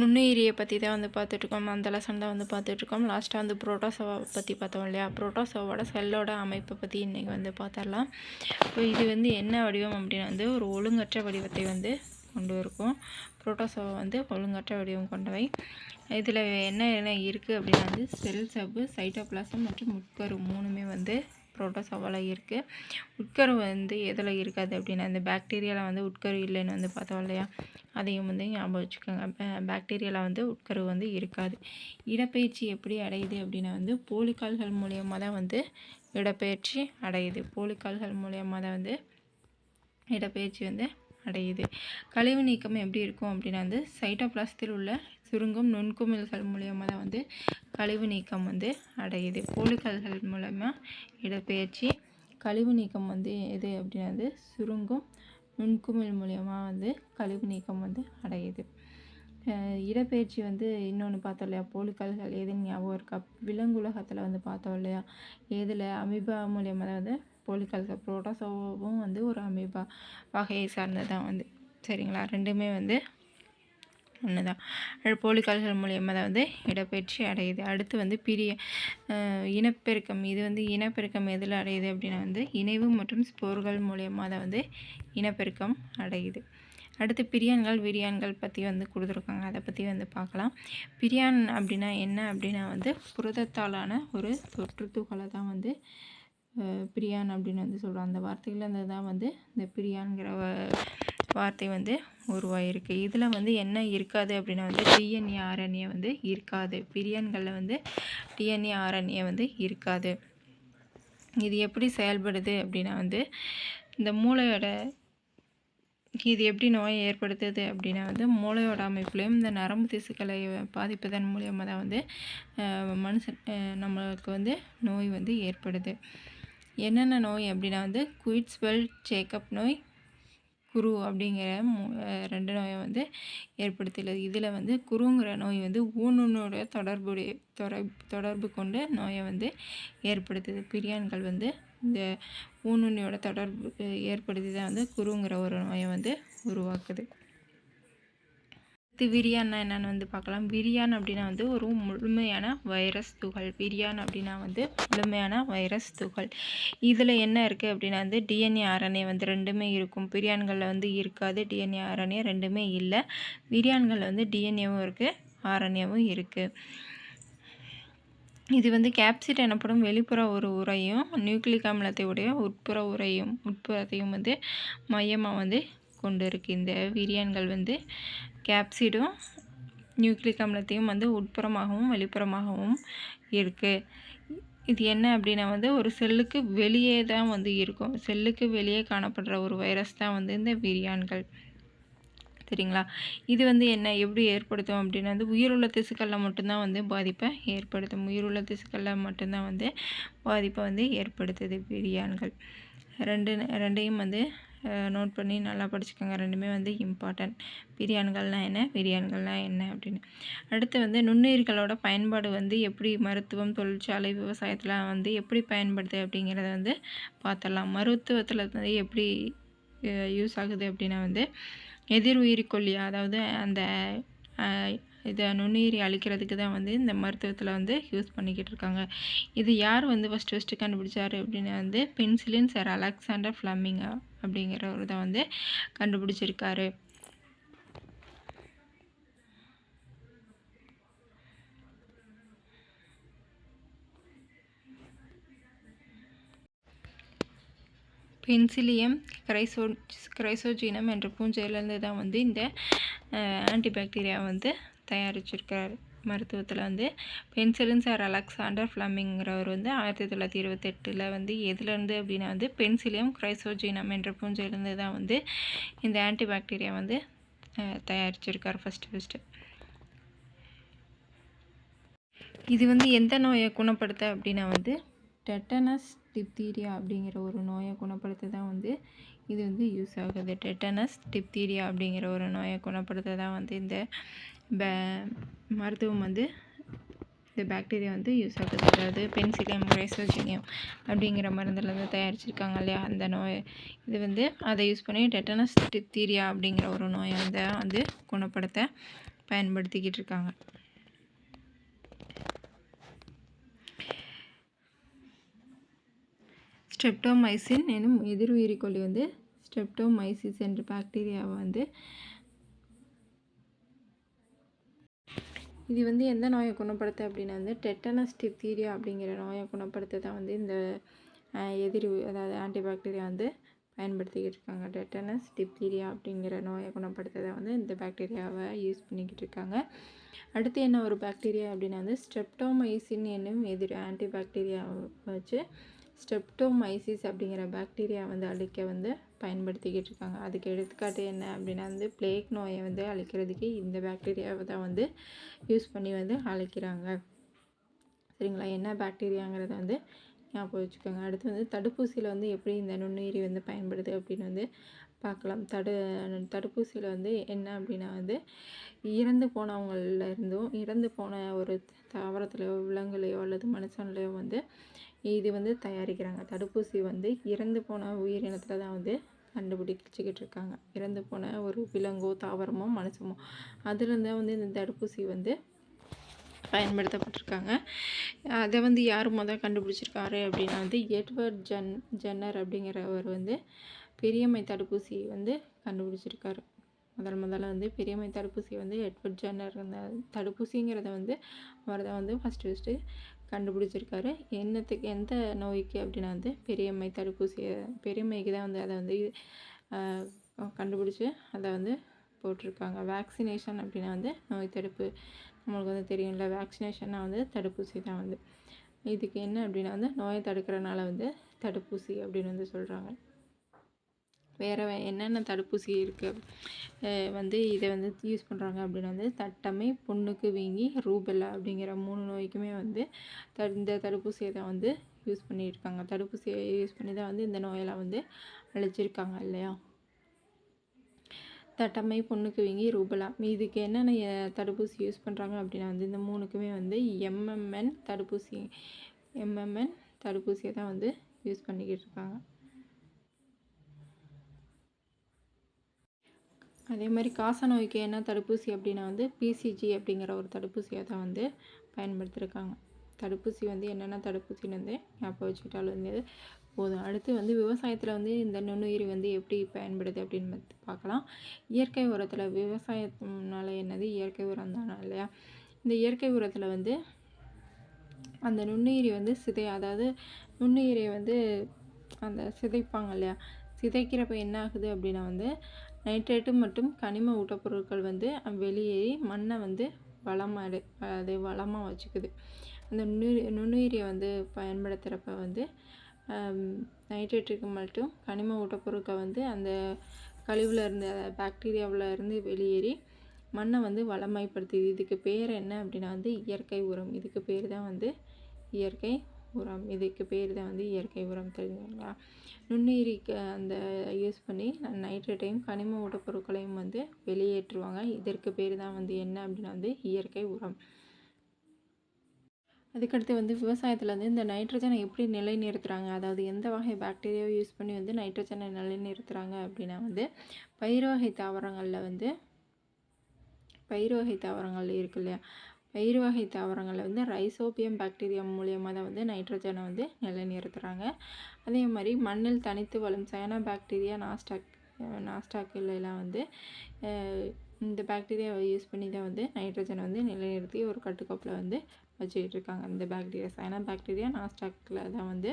நுண்ணுயிரியை பற்றி தான் வந்து பார்த்துட்ருக்கோம். அந்த லெசன் தான் வந்து பார்த்துட்ருக்கோம். லாஸ்ட்டாக வந்து புரோட்டோசோவா பற்றி பார்த்தோம் இல்லையா? புரோட்டோசோவோட செல்லோட அமைப்பை பற்றி இன்றைக்கி வந்து பார்த்துடலாம். இப்போ இது வந்து என்ன வடிவம் அப்படின்னா வந்து ஒரு ஒழுங்கற்ற வடிவத்தை வந்து கொண்டு இருக்கும். புரோட்டோசோவா வந்து ஒழுங்கற்ற வடிவம் கொண்டவை. இதில் என்ன என்ன இருக்குது அப்படின்னா வந்து செல் சப்பு சைட்டோபிளாசம் மற்றும் உட்கரு மூணுமே வந்து புரோட்டோசோவாவில் இருக்குது உட்கரு வந்து எதில் இருக்காது அப்படின்னா இந்த பாக்டீரியாவில் வந்து உட்கரு இல்லைன்னு வந்து பார்த்தோம் இல்லையா? அதையும் வந்து ஞாபகம் வச்சுக்கோங்க. பாக்டீரியாவில் வந்து உட்கரு வந்து இருக்காது. இடப்பெயர்ச்சி எப்படி அடையுது அப்படின்னா வந்து போலிக்கால்கள் மூலியமாக தான் வந்து இடப்பெயர்ச்சி அடையுது. போலிக்கால்கள் மூலியமாக தான் வந்து இடப்பெயர்ச்சி வந்து அடையுது. கழிவு நீக்கம் எப்படி இருக்கும் அப்படின்னா வந்து சைட்டோபிளாசத்தில் உள்ள சுருங்கும் நுண்குமிழ்கள் மூலியமாக தான் வந்து கழிவு நீக்கம் வந்து அடையுது. போலிக்கல்கள் மூலமாக இடப்பெயர்ச்சி கழிவு நீக்கம் வந்து எது அப்படின்னா வந்து சுருங்கும் நுண்குமிழ் மூலியமாக வந்து கழிவு நீக்கம் வந்து அடையுது. இடப்பெயர்ச்சி வந்து இன்னொன்று பார்த்தோம் இல்லையா? போலிக்கல்கள் எதுன்னு ஞாபகம் இருக்கா? விலங்குலகத்தில் வந்து பார்த்தோம் இல்லையா? எதில்? அமீபா மூலியமாக தான் வந்து போலிக்கல்கள் புரோட்டோசோவும் வந்து ஒரு அமீபா வகையை சார்ந்ததான் வந்து. சரிங்களா? ரெண்டுமே வந்து ஒன்று தான் போலிக்கால்கள் மூலியமாக தான் வந்து இடப்பெயர்ச்சி அடையுது. அடுத்து வந்து பிரிய இனப்பெருக்கம். இது வந்து இனப்பெருக்கம் எதில் அடையுது அப்படின்னா வந்து இணைவு மற்றும் ஸ்போர்கள் மூலியமாக தான் வந்து இனப்பெருக்கம் அடையுது. அடுத்து பிரியான்கள் விரியான்கள் பற்றி வந்து கொடுத்துருக்காங்க. அதை பற்றி வந்து பார்க்கலாம். பிரியான் அப்படின்னா என்ன? அப்படின்னா வந்து புரதத்தாலான ஒரு தொற்று துகளை தான் வந்து பிரியான் அப்படின்னு வந்து சொல்கிறோம் அந்த வார்த்தையிலேருந்து தான் வந்து இந்த பிரியான்கிற வார்த்தை வந்து உருவாயிருக்கு. இதில் வந்து என்ன இருக்காது அப்படின்னா வந்து டிஎன்ஏ ஆர்என்ஏ வந்து இருக்காது. பிரியான்களில் வந்து டிஎன்ஏ ஆர்என்ஏ வந்து இருக்காது. இது எப்படி செயல்படுது அப்படின்னா வந்து இந்த மூளையோட இது எப்படி நோயை ஏற்படுத்துது அப்படின்னா வந்து மூளையோட அமைப்புலையும் இந்த நரம்பு திசுக்களை பாதிப்பதன் மூலியமாக தான் வந்து மனுஷன் நம்மளுக்கு வந்து நோய் வந்து ஏற்படுது. என்னென்ன நோய் அப்படின்னா வந்து குயிட்ஸ்வெல் சேக்கப் நோய் குரு அப்படிங்கிற ரெண்டு நோயை வந்து ஏற்படுத்தியுள்ளது. இதில் வந்து குருங்கிற நோய் வந்து ஊனுனோட தொடர்புடைய தொடர்பு கொண்டு நோயை வந்து ஏற்படுத்துது. பிரியான்கள் வந்து இந்த ஊனுண்ணியோட தொடர்பு ஏற்படுத்தி தான் வந்து குருங்கிற ஒரு நோயை வந்து உருவாக்குது. அடுத்து விரியான்னா என்னென்னு வந்து பார்க்கலாம். விரியான் அப்படின்னா வந்து ஒரு முழுமையான வைரஸ் துகள். விரியான் அப்படின்னா வந்து முழுமையான வைரஸ் துகள். இதில் என்ன இருக்குது அப்படின்னா வந்து டிஎன்ஏ ஆர்என்ஏ வந்து ரெண்டுமே இருக்கும். பிரியான்களில் வந்து இருக்காது டிஎன்ஏ ஆர்என்ஏ ரெண்டுமே இல்லை. விரியான்களில் வந்து டிஎன்ஏவும் இருக்குது ஆர்என்ஏவும் இருக்குது இது வந்து கேப்சிட் எனப்படும் வெளிப்புற ஒரு உரையும் நியூக்ளிக் அமிலத்தை உடைய உட்புற உரையும் உட்புறத்தையும் வந்து மையமாக வந்து கொண்டு இருக்குது இந்த விரியான்கள் வந்து கேப்சிடும் நியூக்ளிக் அமிலத்தையும் வந்து உட்புறமாகவும் வெளிப்புறமாகவும் இருக்குது இது என்ன அப்படின்னா வந்து ஒரு செல்லுக்கு வெளியே தான் வந்து இருக்கும். செல்லுக்கு வெளியே காணப்படுற ஒரு வைரஸ் தான் வந்து இந்த விரியான்கள் சரிங்களா? இது வந்து என்ன எப்படி ஏற்படுத்தும் அப்படின்னா வந்து உயிருள்ள திசுக்களில் மட்டும்தான் வந்து பாதிப்பை ஏற்படுத்தும். உயிருள்ள திசுக்களில் மட்டும்தான் வந்து பாதிப்பை வந்து ஏற்படுத்துது பிரியான்கள் ரெண்டு ரெண்டையும் வந்து நோட் பண்ணி நல்லா படிச்சுக்கோங்க. ரெண்டுமே வந்து இம்பார்ட்டன்ட் பிரியான்கள்னால் என்ன? பிரியான்கள்னால் என்ன அப்படின்னு. அடுத்து வந்து நுண்ணுயிர்களோட பயன்பாடு வந்து எப்படி மருத்துவம் தொழிற்சாலை விவசாயத்தில் வந்து எப்படி பயன்படுது அப்படிங்கிறத வந்து பார்த்துடலாம். மருத்துவத்தில் வந்து எப்படி யூஸ் ஆகுது அப்படின்னா வந்து எதிர் உயிரிக்கொல்லி அதாவது அந்த இதை நுண்ணுயிரி அழிக்கிறதுக்கு தான் வந்து இந்த மருத்துவத்தில் வந்து யூஸ் பண்ணிக்கிட்டு இருக்காங்க. இது யார் வந்து ஃபஸ்ட்டு ஃபஸ்ட்டு கண்டுபிடிச்சார் அப்படின்னு வந்து பென்சிலின் சார் அலெக்சாண்டர் அப்படிங்கிற ஒரு தான் வந்து கண்டுபிடிச்சிருக்காரு. பென்சிலியம் கிரைசோ கிரைசோஜீனம் என்ற பூஞ்சையிலேருந்து தான் வந்து இந்த ஆன்டிபாக்டீரியா வந்து தயாரிச்சிருக்கார். மருத்துவத்தில் வந்து பென்சிலின் சார் அலெக்சாண்டர் ஃப்ளமிங்கிறவர் வந்து ஆயிரத்தி தொள்ளாயிரத்தி இருபத்தெட்டில் வந்து எதுலேருந்து அப்படின்னா வந்து பென்சிலியம் கிரைசோஜீனம் என்ற பூஞ்சையிலேருந்து தான் வந்து இந்த ஆன்டிபாக்டீரியா வந்து தயாரிச்சிருக்கார் ஃபஸ்ட்டு ஃபஸ்ட்டு இது வந்து எந்த நோயை குணப்படுத்த அப்படின்னா வந்து டெட்டனஸ் டிப்தீரியா அப்படிங்கிற ஒரு நோயை குணப்படுத்த தான் வந்து இது வந்து யூஸ் ஆகுது. டெட்டனஸ் டிப்தீரியா அப்படிங்கிற ஒரு நோயை குணப்படுத்த தான் வந்து இந்த பே மருத்துவம் வந்து இந்த பாக்டீரியா வந்து யூஸ் ஆகுது. அதாவது பென்சிலியம் கிரைசோஜினியம் அப்படிங்கிற மருந்தில் வந்து தயாரிச்சிருக்காங்க இல்லையா? அந்த நோய். இது வந்து அதை யூஸ் பண்ணி டெட்டனஸ் டிப்தீரியா அப்படிங்கிற ஒரு நோயை வந்து வந்து குணப்படுத்த பயன்படுத்திக்கிட்டு இருக்காங்க. ஸ்டெப்டோமைசின் எனும் எதிர்உயிரிக்கொல்லி வந்து ஸ்டெப்டோமைசிஸ் என்ற பாக்டீரியாவை வந்து இது வந்து எந்த நோயை குணப்படுத்த அப்படின்னா வந்து டெட்டனஸ் டிப்தீரியா அப்படிங்கிற நோயை குணப்படுத்த தான் வந்து இந்த எதிரி அதாவது ஆன்டிபாக்டீரியா வந்து பயன்படுத்திக்கிட்டு இருக்காங்க. டெட்டனஸ் டிப்தீரியா அப்படிங்கிற நோயை குணப்படுத்த தான் வந்து இந்த பாக்டீரியாவை யூஸ் பண்ணிக்கிட்டு இருக்காங்க. அடுத்து என்ன ஒரு பாக்டீரியா அப்படின்னா வந்து ஸ்டெப்டோமைசின் என்னும் எதிர் ஆன்டிபாக்டீரியா வச்சு ஸ்டெப்டோமைசிஸ் அப்படிங்கிற பாக்டீரியா வந்து அழிக்க வந்து பயன்படுத்திக்கிட்டு இருக்காங்க அதுக்கு எடுத்துக்காட்டு என்ன அப்படின்னா வந்து பிளேக் நோயை வந்து அழிக்கிறதுக்கு இந்த பாக்டீரியாவை தான் வந்து யூஸ் பண்ணி வந்து அழிக்கிறாங்க. சரிங்களா? என்ன பாக்டீரியாங்கிறத வந்து ஞாபகம் வச்சுக்கோங்க. அடுத்து வந்து தடுப்பூசியில் வந்து எப்படி இந்த நுண்ணுயிரி வந்து பயன்படுது அப்படின்னு வந்து பார்க்கலாம். தடு தடுப்பூசியில் வந்து என்ன அப்படின்னா வந்து இறந்து போனவங்களில் இருந்தும் இறந்து போன ஒரு தாவரத்துலையோ விலங்குலையோ அல்லது மனுஷன்லையோ வந்து இது வந்து தயாரிக்கிறாங்க. தடுப்பூசி வந்து இறந்து போன உயிரினத்தில் தான் வந்து கண்டுபிடிச்சிக்கிட்டு இருக்காங்க. இறந்து போன ஒரு விலங்கோ தாவரமோ மனுஷமோ. அதுலேருந்து வந்து இந்த தடுப்பூசி வந்து பயன்படுத்தப்பட்டிருக்காங்க. அதை வந்து யார் மொதல் கண்டுபிடிச்சிருக்காரு அப்படின்னா வந்து எட்வர்ட் ஜன் ஜென்னர் அப்படிங்கிறவர் வந்து பெரியம்மை தடுப்பூசி வந்து கண்டுபிடிச்சிருக்காரு. முதல் முதல்ல வந்து பெரியம்மை தடுப்பூசி வந்து எட்வர்ட் ஜென்னர் இருந்த தடுப்பூசிங்கிறத வந்து அவர் தான் வந்து ஃபஸ்ட்டு ஃபஸ்ட்டு கண்டுபிடிச்சிருக்காரு. என்னத்துக்கு எந்த நோய்க்கு அப்படின்னா வந்து பெரியம்மை தடுப்பூசியை பெரியம்மைக்கு தான் வந்து அதை வந்து கண்டுபிடிச்சி அதை வந்து போட்டிருக்காங்க. வேக்சினேஷன் அப்படின்னா வந்து நோய் தடுப்பு. நம்மளுக்கு வந்து தெரியும்ல வேக்சினேஷன்னா வந்து தடுப்பூசி தான் வந்து. இதுக்கு என்ன அப்படின்னா வந்து நோயை தடுக்கிறனால வந்து தடுப்பூசி அப்படின்னு வந்து சொல்கிறாங்க வேறு என்னென்ன தடுப்பூசி இருக்குது வந்து இதை வந்து யூஸ் பண்ணுறாங்க அப்படின்னா வந்து தட்டமை புண்ணுக்கு வீங்கி ரூபெல்லா அப்படிங்கிற மூணு நோய்க்குமே வந்து த இந்த தடுப்பூசியை தான் வந்து யூஸ் பண்ணியிருக்காங்க. தடுப்பூசியை யூஸ் பண்ணி தான் வந்து இந்த நோயெல்லாம் வந்து அழிச்சிருக்காங்க இல்லையா? தட்டமை பொண்ணுக்கு வீங்கி ரூபலா இதுக்கு என்னென்ன தடுப்பூசி யூஸ் பண்ணுறாங்க அப்படின்னா வந்து இந்த மூணுக்குமே வந்து எம்எம்என் தடுப்பூசி எம்எம்என் தடுப்பூசியை தான் வந்து யூஸ் பண்ணிக்கிட்டு இருக்காங்க. அதே மாதிரி காச நோய்க்கு என்ன தடுப்பூசி அப்படின்னா வந்து பிசிஜி அப்படிங்கிற ஒரு தடுப்பூசியை தான் வந்து பயன்படுத்தியிருக்காங்க தடுப்பூசி வந்து என்னென்ன தடுப்பூசின்னு வந்து ஞாபகம் வச்சுக்கிட்டாலும் வந்து போதும். அடுத்து வந்து விவசாயத்தில் வந்து இந்த நுண்ணுயிரி வந்து எப்படி பயன்படுது அப்படின்னு பார்க்கலாம். இயற்கை உரத்தில் விவசாயத்தினால என்னது? இயற்கை உரம் தானே இல்லையா? இந்த இயற்கை உரத்தில் வந்து அந்த நுண்ணுயிரி வந்து சிதை அதாவது நுண்ணுயிரியை வந்து அந்த சிதைப்பாங்க இல்லையா? சிதைக்கிறப்ப என்ன ஆகுது அப்படின்னா வந்து நைட்ரேட்டு மற்றும் கனிம ஊட்டப்பொருட்கள் வந்து வெளியேறி மண்ணை வந்து வளமாக அது வளமாக வச்சுக்குது. அந்த நுண்ணு நுண்ணுயிரியை வந்து பயன்படுத்துகிறப்ப வந்து நைட்ரேட்டுக்கு மட்டும் கனிம ஊட்டப்பொருட்கள் வந்து அந்த கழிவில் இருந்து பாக்டீரியாவில் இருந்து வெளியேறி மண்ணை வந்து வளமைப்படுத்துது இதுக்கு பேர் என்ன அப்படின்னா வந்து இயற்கை உரம். இதுக்கு பேர் தான் வந்து இயற்கை உரம் இதுக்கு பேர் தான் வந்து இயற்கை உரம் தெரிஞ்சுங்களா? நுண்ணுயிரிக்கு அந்த யூஸ் பண்ணி நைட்ரேட்டையும் கனிம ஊட்டப்பொருட்களையும் வந்து வெளியேற்றுவாங்க. இதற்கு பேர் தான் வந்து என்ன அப்படின்னா வந்து இயற்கை உரம். அதுக்கடுத்து வந்து விவசாயத்தில் வந்து இந்த நைட்ரஜனை எப்படி நிலைநிறுத்துகிறாங்க அதாவது எந்த வகை பாக்டீரியாவை யூஸ் பண்ணி வந்து நைட்ரஜனை நிலைநிறுத்துகிறாங்க அப்படின்னா வந்து பயிர் வகை தாவரங்களில் வந்து பயிர் வகை தாவரங்கள் இருக்கு இல்லையா? பயிர் வகை தாவரங்களில் வந்து ரைசோபியம் பாக்டீரியா மூலியமாக தான் வந்து நைட்ரஜனை வந்து நிலைநிறுத்துகிறாங்க அதே மாதிரி மண்ணில் தனித்து வளரும் சயனா பாக்டீரியா நாஸ்டாக் நாஸ்டாக்கிலாம் வந்து இந்த பாக்டீரியாவை யூஸ் பண்ணி தான் வந்து நைட்ரஜனை வந்து நிலைநிறுத்தி ஒரு கட்டுக்கோப்பில் வந்து வச்சுக்கிட்டு இருக்காங்க. இந்த பாக்டீரியா சயனா பாக்டீரியா நாஸ்டாக்கில் தான் வந்து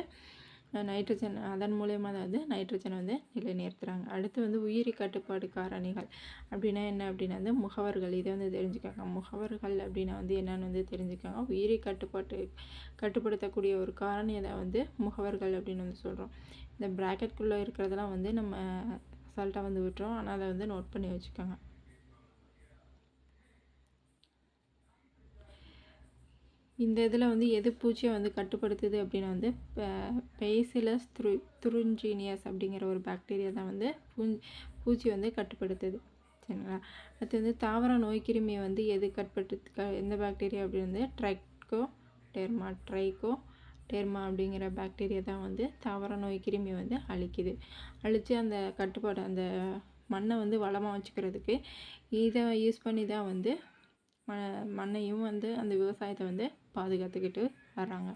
நைட்ரஜன் அதன் மூலயமா தான் வந்து நைட்ரஜனை வந்து நிலைநிறுத்துகிறாங்க அடுத்து வந்து உயிரி கட்டுப்பாடு காரணிகள் அப்படின்னா என்ன அப்படின்னா வந்து முகவர்கள். இதை வந்து தெரிஞ்சுக்காங்க. முகவர்கள் அப்படின்னா வந்து என்னென்னு வந்து தெரிஞ்சுக்காங்க. உயிரி கட்டுப்பாட்டு கட்டுப்படுத்தக்கூடிய ஒரு காரணியை தான் வந்து முகவர்கள் அப்படின்னு வந்து சொல்கிறோம் இந்த ப்ராக்கெட்குள்ளே இருக்கிறதெல்லாம் வந்து நம்ம அசால்ட்டாக வந்து விட்டுறோம் ஆனால் அதை வந்து நோட் பண்ணி வச்சுக்கோங்க. இந்த இதில் வந்து எது பூச்சியை வந்து கட்டுப்படுத்துது அப்படின்னா வந்து பெய்சிலஸ் த்ரு துருஞ்சீனியஸ் அப்படிங்கிற ஒரு பாக்டீரியா தான் வந்து பூச்சி வந்து கட்டுப்படுத்துது. சரிங்களா? அடுத்து வந்து தாவர நோய்க்கிருமியை வந்து எது கட்டுப்படுத்து எந்த பாக்டீரியா அப்படின்னு வந்து ட்ரைக்கோ டெர்மா ட்ரைக்கோ டெர்மா அப்படிங்கிற பாக்டீரியா தான் வந்து தாவர நோய் கிருமி வந்து அழிக்குது. அழித்து அந்த கட்டுப்பாடு அந்த மண்ணை வந்து வளமாக வச்சுக்கிறதுக்கு இதை யூஸ் பண்ணி தான் வந்து ம மண்ணையும் வந்து அந்த விவசாயத்தை வந்து பாதுகாத்துக்கிட்டு வர்றாங்க.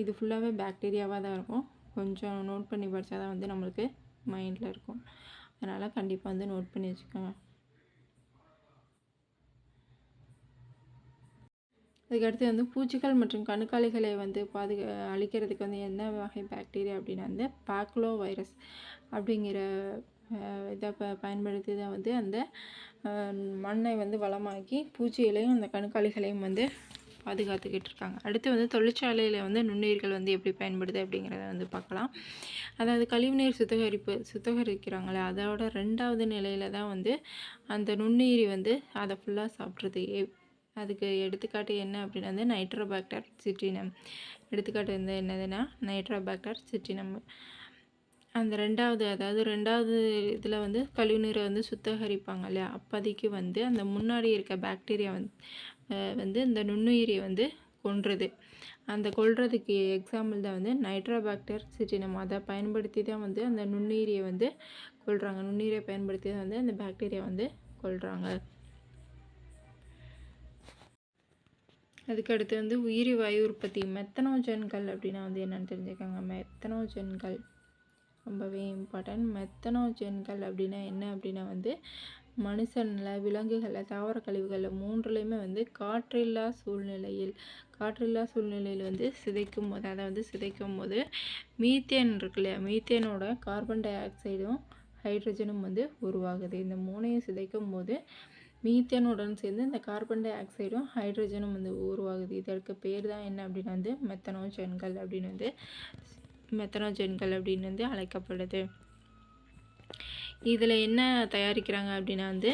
இது ஃபுல்லாகவே பாக்டீரியாவாக தான் இருக்கும். கொஞ்சம் நோட் பண்ணி படித்தா தான் வந்து நம்மளுக்கு மைண்டில் இருக்கும். அதனால் கண்டிப்பாக வந்து நோட் பண்ணி வச்சுக்கோங்க. அதுக்கடுத்து வந்து பூச்சிகள் மற்றும் கணுக்காலிகளை வந்து பாதுகா அழிக்கிறதுக்கு வந்து என்ன வகை பாக்டீரியா அப்படின்னா வந்து பாக்லோ வைரஸ் அப்படிங்கிற இதை ப பயன்படுத்தி தான் வந்து அந்த மண்ணை வந்து வளமாக்கி பூச்சிகளையும் அந்த கணுக்காளிகளையும் வந்து பாதுகாத்துக்கிட்டு இருக்காங்க. அடுத்து வந்து தொழிற்சாலையில் வந்து நுண்ணுயிர்கள் வந்து எப்படி பயன்படுது அப்படிங்கிறத வந்து பார்க்கலாம். அதாவது கழிவுநீர் சுத்திகரிப்பு சுத்திகரிக்கிறாங்களே அதோட ரெண்டாவது நிலையில் தான் வந்து அந்த நுண்ணுயிரி வந்து அதை ஃபுல்லாக சாப்பிட்றது. அதுக்கு எடுத்துக்காட்டு என்ன அப்படின்னா வந்து நைட்ரோபாக்டர் சிட்டினம் எடுத்துக்காட்டு வந்து என்னதுன்னா நைட்ரோபாக்டர் சிட்டினம் அந்த ரெண்டாவது அதாவது ரெண்டாவது இதில் வந்து கழிவுநீரை வந்து சுத்தகரிப்பாங்க இல்லையா? அப்போதைக்கு வந்து அந்த முன்னாடி இருக்க பாக்டீரியா வந்து வந்து இந்த நுண்ணுயிரியை வந்து கொன்றுது. அந்த கொள்றதுக்கு எக்ஸாம்பிள் தான் வந்து நைட்ரோபாக்டர் சிட்டினம் அதை பயன்படுத்தி தான் வந்து அந்த நுண்ணுயிரியை வந்து கொள்கிறாங்க நுண்ணுயிரை பயன்படுத்தி தான் வந்து அந்த பாக்டீரியா வந்து கொள்கிறாங்க அதுக்கடுத்து வந்து உயிரி வாயு உற்பத்தி. மெத்தனோஜன்கள் அப்படின்னா வந்து என்னென்னு தெரிஞ்சுக்கோங்க. மெத்தனோஜன்கள் ரொம்பவே இம்பார்ட்டன்ட் மெத்தனோஜன்கள் அப்படின்னா என்ன? அப்படின்னா வந்து மனுஷனில் விலங்குகளில் தாவர கழிவுகளில் மூன்றுலேயுமே வந்து காற்றில்லா சூழ்நிலையில் காற்றில்லா சூழ்நிலையில் வந்து சிதைக்கும் போது அதை வந்து சிதைக்கும் போது மீத்தேன் இருக்கு இல்லையா? மீத்தேனோட கார்பன் டை ஆக்சைடும் ஹைட்ரஜனும் வந்து உருவாகுது. இந்த மூணையும் சிதைக்கும் போது மீத்தேனுடன் சேர்ந்து இந்த கார்பன் டை ஆக்சைடும் ஹைட்ரஜனும் வந்து உருவாகுது. இதற்கு பேர் தான் என்ன அப்படின்னா வந்து மெத்தனோஜன்கள் அப்படின்னு வந்து மெத்தனோஜென்கள் அப்படின்னு வந்து அழைக்கப்படுது. இதில் என்ன தயாரிக்கிறாங்க அப்படின்னா வந்து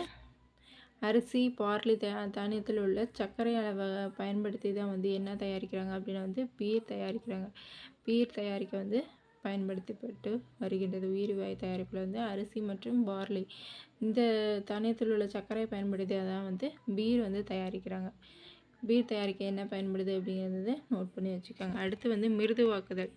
அரிசி பார்லி தானியத்தில் உள்ள சர்க்கரை அளவை பயன்படுத்தி தான் வந்து என்ன தயாரிக்கிறாங்க அப்படின்னா வந்து பீர் தயாரிக்கிறாங்க. பீர் தயாரிக்க வந்து பயன்படுத்தப்பட்டு வருகின்றது. உயிரிவாயு தயாரிப்பில் வந்து அரிசி மற்றும் பார்லி. இந்த தானியத்தில் உள்ள சர்க்கரை பயன்படுத்தி தான் வந்து பீர் வந்து தயாரிக்கிறாங்க. பீர் தயாரிக்க என்ன பயன்படுது அப்படிங்கிறது நோட் பண்ணி வச்சுக்கோங்க. அடுத்து வந்து மிருதுவாக்குதல்.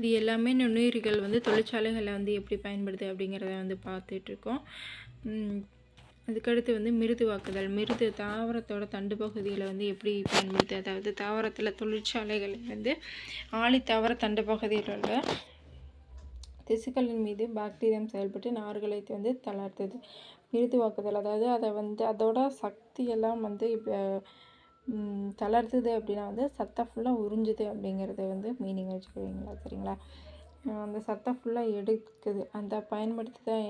இது எல்லாமே நுண்ணுயிர்கள் வந்து தொழிற்சாலைகளில் வந்து எப்படி பயன்படுது அப்படிங்கிறத வந்து பார்த்துட்ருக்கோம். அதுக்கடுத்து வந்து மிருதுவாக்குதல் மிருது தாவரத்தோட தண்டு பகுதியில் வந்து எப்படி பயன்படுது? அதாவது தாவரத்தில் தொழிற்சாலைகள் வந்து ஆழி தாவர தண்டு பகுதியில் உள்ள திசுக்களின் மீது பாக்டீரியம் செயல்பட்டு நார்களை வந்து தளர்த்துது. மிருதுவாக்குதல் அதாவது அதை வந்து அதோட சக்தியெல்லாம் வந்து இப்போ தளர்த்துது அப்படின்னா வந்து சத்தம் ஃபுல்லாக உறிஞ்சுது அப்படிங்கிறத வந்து மீனிங் வச்சுக்குவீங்களா? சரிங்களா? அந்த சத்தம் ஃபுல்லாக எடுக்குது. அந்த பயன்படுத்தி தான்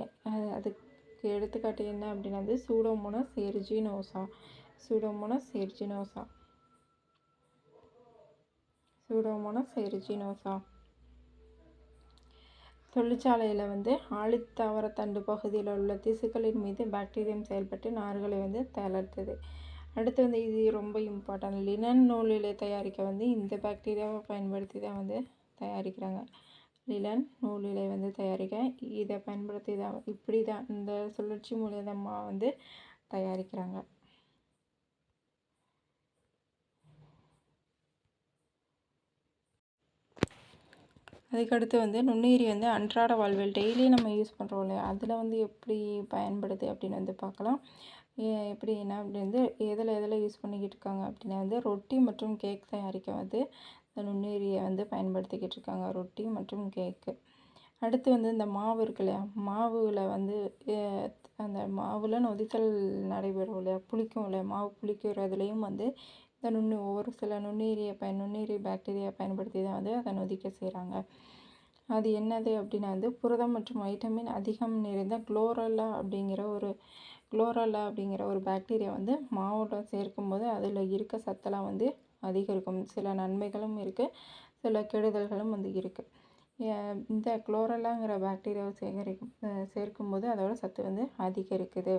அதுக்கு எடுத்துக்காட்டு என்ன அப்படின்னா வந்து சூடோமோனஸ் எர்ஜினோசா சூடோமோனஸ் எர்ஜினோசா சூடோமோனோ எர்ஜினோசா தொழிற்சாலையில் வந்து ஆழித்தாவர தண்டு பகுதியில் உள்ள திசுக்களின் மீது பாக்டீரியம் செயல்பட்டு நார்களை வந்து தளர்த்துது. அடுத்து வந்து இது ரொம்ப இம்பார்ட்டன்ட் லினன் நூலிலை தயாரிக்க வந்து இந்த பாக்டீரியாவை பயன்படுத்தி தான் வந்து தயாரிக்கிறாங்க. லினன் நூலிலை வந்து தயாரிக்க இதை பயன்படுத்தி தான் இப்படி தான் இந்த சுழற்சி மூலியமாக வந்து தயாரிக்கிறாங்க. அதுக்கடுத்து வந்து நுண்ணுயிரி வந்து அன்றாட வாழ்வில் டெய்லி நம்ம யூஸ் பண்ணுறோம் இல்லையா? அதில் வந்து எப்படி பயன்படுது அப்படின்னு வந்து பார்க்கலாம். எப்படின்னா அப்படி வந்து எதில் எதில் யூஸ் பண்ணிக்கிட்டு இருக்காங்க அப்படின்னா வந்து ரொட்டி மற்றும் கேக் தயாரிக்க வந்து இந்த நுண்ணுயிரியை வந்து பயன்படுத்திக்கிட்டு இருக்காங்க. ரொட்டி மற்றும் கேக்கு அடுத்து வந்து இந்த மாவு இருக்கு இல்லையா? மாவில் வந்து அந்த மாவில் நொதித்தல் நடைபெறும் இல்லையா? புளிக்கும் இல்லையா? மாவு புளிக்கிறதுலேயும் வந்து இந்த நுண்ணு ஒரு சில நுண்ணுயிரியை பயன் நுண்ணுயிரி பாக்டீரியா பயன்படுத்தி தான் வந்து அதை நொதிக்க செய்கிறாங்க அது என்னது அப்படின்னா வந்து புரதம் மற்றும் வைட்டமின் அதிகம் நிறைந்த குளோரல்லா அப்படிங்கிற ஒரு குளோரல்லா அப்படிங்கிற ஒரு பாக்டீரியா வந்து மாவோட சேர்க்கும்போது அதில் இருக்க சத்தெல்லாம் வந்து அதிகரிக்கும். சில நன்மைகளும் இருக்குது சில கெடுதல்களும் வந்து இருக்குது இந்த குளோரல்லாங்கிற பாக்டீரியாவை சேகரிக்கும் சேர்க்கும்போது அதோட சத்து வந்து அதிகரிக்குது.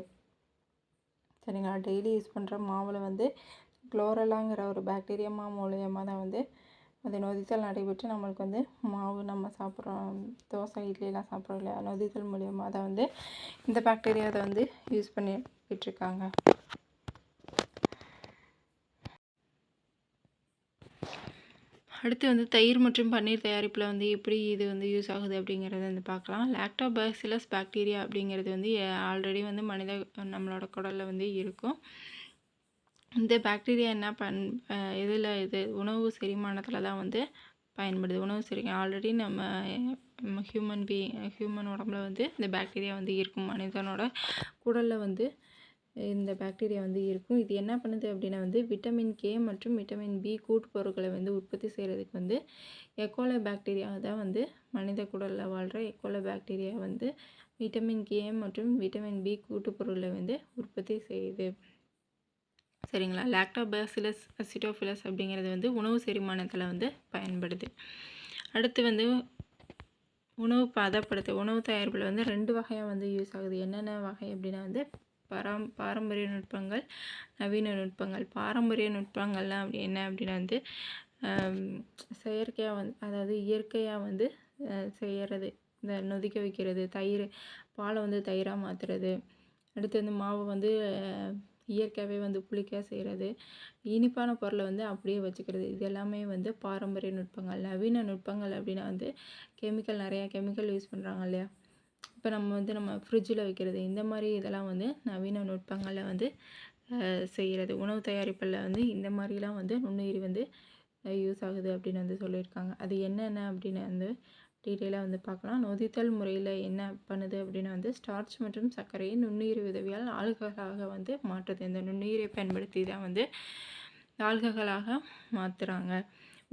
சரிங்களா? டெய்லி யூஸ் பண்ணுற மாவில் வந்து குளோரல்லாங்கிற ஒரு பாக்டீரியா மா மூலியமாக தான் வந்து அது நொதித்தல் நடைபெற்று நம்மளுக்கு வந்து மாவு நம்ம சாப்பிட்றோம் தோசை இட்லிலாம் சாப்பிட்றோம் இல்லையா? நொதித்தல் மூலியமாக அதை வந்து இந்த பாக்டீரியா அதை வந்து யூஸ் பண்ணிக்கிட்டு இருக்காங்க. அடுத்து வந்து தயிர் மற்றும் பன்னீர் தயாரிப்பில் வந்து எப்படி இது வந்து யூஸ் ஆகுது அப்படிங்கிறத வந்து பார்க்கலாம். லாக்டோபாசிலஸ் பாக்டீரியா அப்படிங்கிறது வந்து ஆல்ரெடி வந்து மனித நம்மளோட குடலில் வந்து இருக்கும். இந்த பாக்டீரியா என்ன பண் இதில் இது உணவு செரிமானத்தில் தான் வந்து பயன்படுது. உணவு செரி ஆல்ரெடி நம்ம ஹியூமன் பீ ஹியூமன் உடம்புல வந்து இந்த பாக்டீரியா வந்து இருக்கும். மனிதனோட குடலில் வந்து இந்த பாக்டீரியா வந்து இருக்கும். இது என்ன பண்ணுது அப்படின்னா வந்து விட்டமின் கே மற்றும் விட்டமின் பி கூட்டுப்பொருட்களை வந்து உற்பத்தி செய்கிறதுக்கு வந்து e எக்கோலை பாக்டீரியா தான் வந்து மனித குடலில் வாழ்கிற எக்கோலை e பாக்டீரியா வந்து விட்டமின் கே மற்றும் விட்டமின் பி கூட்டுப்பொருளை வந்து உற்பத்தி செய்யுது. சரிங்களா? லாக்டோபாசிலஸ் அசிட்டோஃபிலஸ் அப்படிங்கிறது வந்து உணவு செரிமானத்தில் வந்து பயன்படுது. அடுத்து வந்து உணவு பதப்படுத்த உணவு தயாரிப்பில் வந்து ரெண்டு வகையாக வந்து யூஸ் ஆகுது. என்னென்ன வகை அப்படின்னா வந்து பரம் பாரம்பரிய நுட்பங்கள் நவீன நுட்பங்கள். பாரம்பரிய நுட்பங்கள்லாம் அப்படி என்ன அப்படின்னா வந்து செயற்கையாக வந்து அதாவது இயற்கையாக வந்து செய்கிறது இந்த நொதிக்க வைக்கிறது தயிர் பாலை வந்து தயிராக மாற்றுறது அடுத்து வந்து மாவு வந்து இயற்கையாகவே வந்து புளிக்காக செய்கிறது. இனிப்பான பொருளை வந்து அப்படியே வச்சுக்கிறது. இது எல்லாமே வந்து பாரம்பரிய நுட்பங்கள். நவீன நுட்பங்கள் அப்படின்னா வந்து கெமிக்கல் நிறையா கெமிக்கல் யூஸ் பண்ணுறாங்க இல்லையா? இப்போ நம்ம வந்து நம்ம ஃப்ரிட்ஜில் வைக்கிறது. இந்த மாதிரி இதெல்லாம் வந்து நவீன நுட்பங்களில் வந்து செய்கிறது. உணவு தயாரிப்பில் வந்து இந்த மாதிரிலாம் வந்து நுண்ணுயிரி வந்து யூஸ் ஆகுது அப்படின்னு வந்து சொல்லியிருக்காங்க. அது என்னென்ன அப்படின்னு வந்து டீட்டெயிலாக வந்து பார்க்கலாம். நொதித்தல் முறையில் என்ன பண்ணுது அப்படின்னா வந்து ஸ்டார்ச் மற்றும் சர்க்கரையை நுண்ணுயிர் உதவியால் ஆல்கஹாலாக வந்து மாற்றுது. இந்த நுண்ணுயிரை பயன்படுத்தி தான் வந்து ஆல்கஹாலாக மாற்றுறாங்க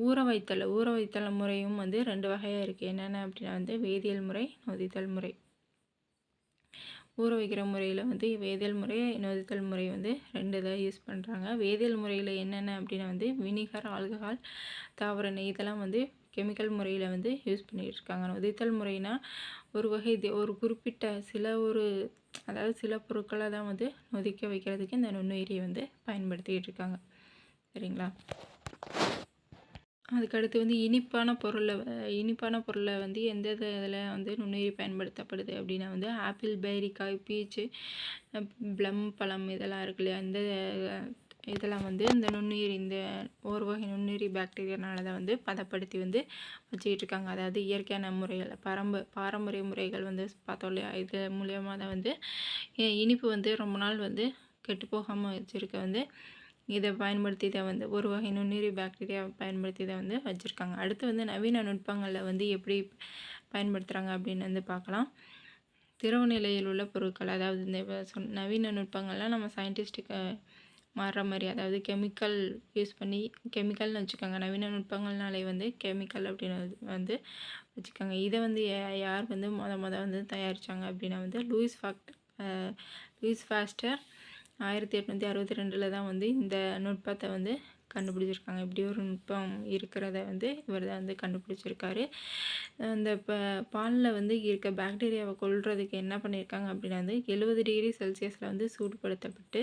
ஊற வைத்தல் ஊற வைத்தல் முறையும் வந்து ரெண்டு வகையாக இருக்குது என்னென்ன அப்படின்னா வந்து வேதியியல் முறை நொதித்தல் முறை. ஊற வைக்கிற முறையில் வந்து வேதியியல் முறை நொதித்தல் முறை வந்து ரெண்டு இதாக யூஸ் பண்ணுறாங்க வேதியியல் முறையில் என்னென்ன அப்படின்னா வந்து வினிகர் ஆல்கஹால் தாவர நெய் இதெல்லாம் வந்து கெமிக்கல் முறையில் வந்து யூஸ் பண்ணிகிட்டு இருக்காங்க நொதித்தல் முறைனா ஒரு வகை ஒரு குறிப்பிட்ட சில ஒரு அதாவது சில பொருட்களை தான் வந்து நொதிக்க வைக்கிறதுக்கு இந்த நுண்ணுயிரியை வந்து பயன்படுத்திக்கிட்டு இருக்காங்க. சரிங்களா? அதுக்கடுத்து வந்து இனிப்பான பொருளை இனிப்பான பொருளை வந்து எந்த இதில் வந்து நுண்ணுயிரி பயன்படுத்தப்படுது அப்படின்னா வந்து ஆப்பிள் பேரிக்காய் பீச்சு ப்ளம் பழம் இதெல்லாம் இருக்கு இல்லையா? இந்த இதெல்லாம் வந்து இந்த நுண்ணுயிரி இந்த ஒரு வகை நுண்ணுயிரி பாக்டீரியானால தான் வந்து பதப்படுத்தி வந்து வச்சுக்கிட்டு இருக்காங்க. அதாவது இயற்கையான முறைகள் பரம்ப பாரம்பரிய முறைகள் வந்து பார்த்தோம் இல்லையா? இது மூலியமாக தான் வந்து இனிப்பு வந்து ரொம்ப நாள் வந்து கெட்டு போகாமல் வச்சுருக்க வந்து இதை பயன்படுத்தி தான் வந்து ஒரு வகை நுண்ணுயிரி பாக்டீரியா பயன்படுத்தி தான் வந்து வச்சுருக்காங்க. அடுத்து வந்து நவீன நுட்பங்களில் வந்து எப்படி பயன்படுத்துகிறாங்க அப்படின்னு வந்து பார்க்கலாம். திரவ நிலையில் உள்ள பொருட்கள் அதாவது இந்த சொன் நவீன நுட்பங்கள்லாம் நம்ம சயின்டிஸ்ட்டுக்கு மாறுற மாதிரி அதாவது கெமிக்கல் யூஸ் பண்ணி கெமிக்கல்னு வச்சுக்கோங்க நவீன நுட்பங்கள்னாலே வந்து கெமிக்கல் அப்படின்னு வந்து வச்சுக்கோங்க. இதை வந்து யார் வந்து மொத மொதல் வந்து தயாரித்தாங்க அப்படின்னா வந்து லூயிஸ் ஃபாக்ட் லூயிஸ் ஃபாஸ்டர் ஆயிரத்தி எட்நூற்றி அறுபத்தி ரெண்டில் தான் வந்து இந்த நுட்பத்தை வந்து கண்டுபிடிச்சிருக்காங்க. இப்படி ஒரு நுட்பம் இருக்கிறத வந்து இவர் தான் வந்து கண்டுபிடிச்சிருக்காரு. அந்த இப்போ பாலில் வந்து இருக்க பாக்டீரியாவை கொல்றதுக்கு என்ன பண்ணியிருக்காங்க அப்படின்னா வந்து எழுபது டிகிரி செல்சியஸில் வந்து சூடுபடுத்தப்பட்டு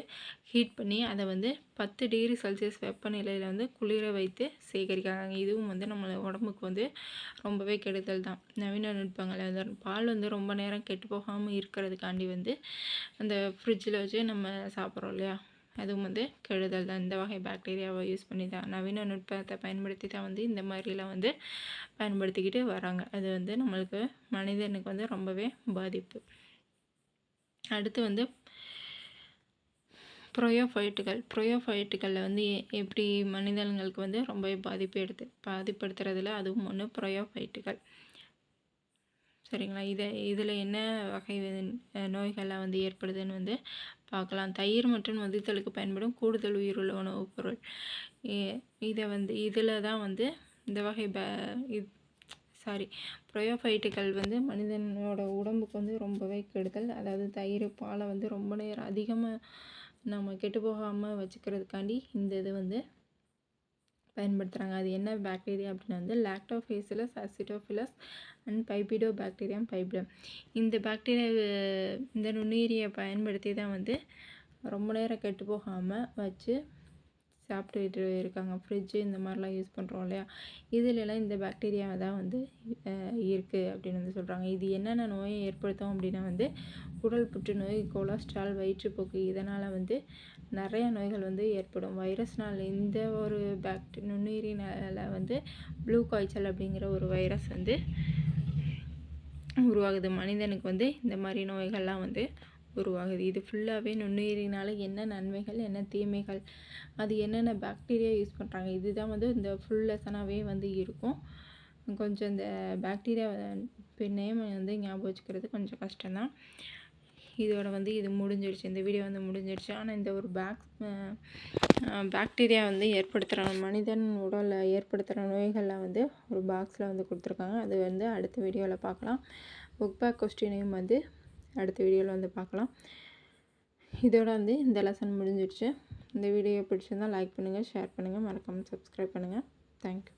ஹீட் பண்ணி அதை வந்து பத்து டிகிரி செல்சியஸ் வெப்பநிலையில் வந்து குளிர வைத்து சேகரிக்கிறாங்க. இதுவும் வந்து நம்ம உடம்புக்கு வந்து ரொம்பவே கெடுதல் தான். நவீன நுட்பங்கள் வந்து பால் வந்து ரொம்ப நேரம் கெட்டு போகாமல் இருக்கிறதுக்காண்டி வந்து அந்த ஃப்ரிட்ஜில் வச்சு நம்ம சாப்பிட்றோம் இல்லையா? அதுவும் வந்து கெடுதல் தான். இந்த வகை பாக்டீரியாவை யூஸ் பண்ணி தான் நவீன நுட்பத்தை பயன்படுத்தி தான் வந்து இந்த மாதிரிலாம் வந்து பயன்படுத்திக்கிட்டு வராங்க. அது வந்து நம்மளுக்கு மனிதனுக்கு வந்து ரொம்பவே பாதிப்பு. அடுத்து வந்து ப்ரோயோஃபைட்டுகள். ப்ரோயோஃபைட்டுகளில் வந்து எப்படி மனிதன்களுக்கு வந்து ரொம்பவே பாதிப்பு எடுத்து பாதிப்படுத்துறதுல அதுவும் ஒன்று ப்ரோயோஃபைட்டுகள். சரிங்களா? இதை இதில் என்ன வகை நோய்கள்லாம் வந்து ஏற்படுதுன்னு வந்து பார்க்கலாம் தயிர் மற்றும் நொதித்தலுக்கு பயன்படும் கூடுதல் உயிருள்ள உணவுப் பொருள். இதை வந்து இதில் தான் வந்து இந்த வகை ப இது சாரி ப்ரோயோஃபைட்டுகள் வந்து மனிதனோட உடம்புக்கு வந்து ரொம்பவே கெடுதல். அதாவது தயிர் பாலை வந்து ரொம்ப நேரம் அதிகமாக நம்ம கெட்டு போகாமல் வச்சுக்கிறதுக்காண்டி இந்த இது வந்து பயன்படுத்துகிறாங்க அது என்ன பாக்டீரியா அப்படின்னா வந்து லாக்டோஃபேசிலஸ் அசிட்டோஃபிலஸ் அண்ட் பைபிடோ பாக்டீரியம் பைபிடம் இந்த பாக்டீரியா இந்த நுண்ணுயிரியை பயன்படுத்தி தான் வந்து ரொம்ப நேரம் கெட்டு போகாமல் வச்சு சாப்பிட்டுட்டு இருக்காங்க. ஃப்ரிட்ஜு இந்த மாதிரிலாம் யூஸ் பண்ணுறோம் இல்லையா? இதுலலாம் இந்த பாக்டீரியா தான் வந்து இருக்குது அப்படின்னு வந்து சொல்கிறாங்க இது என்னென்ன நோயை ஏற்படுத்தும் அப்படின்னா வந்து குடல் புற்றுநோய் கொலஸ்ட்ரால் வயிற்றுப்போக்கு இதனால் வந்து நிறைய நோய்கள் வந்து ஏற்படும். வைரஸ்னால் இந்த ஒரு பாக்டி நுண்ணுயிரினால் வந்து ப்ளூ காய்ச்சல் அப்படிங்கிற ஒரு வைரஸ் வந்து உருவாகுது. மனிதனுக்கு வந்து இந்த மாதிரி நோய்கள்லாம் வந்து உருவாகுது. இது ஃபுல்லாகவே நுண்ணுயிரினால் என்ன நன்மைகள் என்ன தீமைகள் அது என்னென்ன பாக்டீரியா யூஸ் பண்ணுறாங்க இதுதான் வந்து இந்த ஃபுல் லெசனாகவே வந்து இருக்கும். கொஞ்சம் இந்த பாக்டீரியா நேம் வந்து ஞாபகம் வச்சுக்கிறது கொஞ்சம் கஷ்டம்தான். இதோட வந்து இது முடிஞ்சிடுச்சு இந்த வீடியோ வந்து முடிஞ்சிடுச்சு ஆனால் இந்த ஒரு பேக் பாக்டீரியா வந்து ஏற்படுத்துகிற மனிதன் உடலில் ஏற்படுத்துகிற நோய்களில் வந்து ஒரு பாக்ஸில் வந்து கொடுத்துருக்காங்க. அது வந்து அடுத்த வீடியோவில் பார்க்கலாம். புக் பேக் கொஸ்டினையும் வந்து அடுத்த வீடியோவில் வந்து பார்க்கலாம். இதோட வந்து இந்த லெசன் முடிஞ்சிடுச்சு. இந்த வீடியோ பிடிச்சிருந்தால் லைக் பண்ணுங்கள் ஷேர் பண்ணுங்கள் மறக்காமல் சப்ஸ்கிரைப் பண்ணுங்கள் தேங்க்யூ